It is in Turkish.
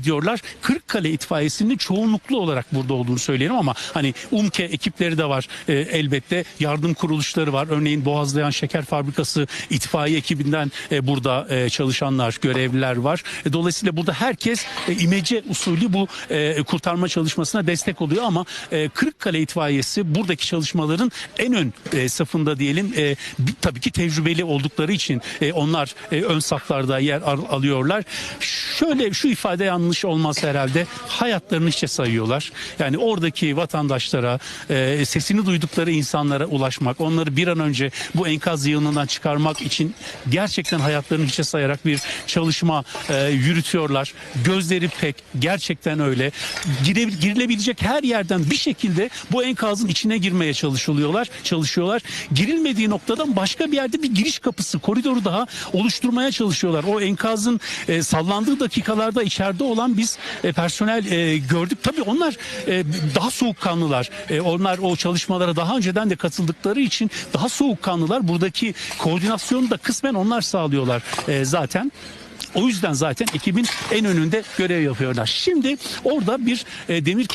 ediyorlar. Kırıkkale itfaiyesinin çoğunluklu olarak burada olduğunu söyleyelim ama hani UMKE ekipleri de var e, elbette. Yardım kuruluşları var. Örneğin Boğazlayan Şeker Fabrikası itfaiye ekibinden e, burada e, çalışanlar, görevliler var. E, dolayısıyla burada herkes e, imece usulü bu e, kurtarma çalışmasına destek oluyor ama e, Kırıkkale itfaiyesi buradaki çalışmaların en ön e, safında diyelim. E, tabii ki tecrübeli oldukları için e, onlar e, ön saflarda yer al- alıyorlar. Şöyle şu ifade yanlış olmaz herhalde. Hayatlarını hiçe sayıyorlar. Yani oradaki vatandaşlara, e, sesini duydukları insanlara ulaşmak, onları bir an önce bu enkaz yığınından çıkarmak için gerçekten hayatlarını hiçe sayarak bir çalışma e, yürütüyorlar. Gözleri pek gerçekten öyle. Gire, girilebilecek her yerden bir şekilde bu enkazın içine girmeye çalışılıyorlar, çalışıyorlar. Girilmediği noktadan başka bir yerde bir giriş kapısı, koridoru daha oluşturmaya çalışıyorlar. O enkazın e, sallandığı dakikalarda içeride olan biz e, personel e, gördük. Tabii onlar e, daha soğukkanlılar. E, onlar o çalışmalara daha önceden de katıldıkları için daha soğukkanlılar. Buradaki koordinasyonu da kısmen onlar sağlıyorlar e, zaten. O yüzden zaten ekibin en önünde görev yapıyorlar. Şimdi orada bir e, demir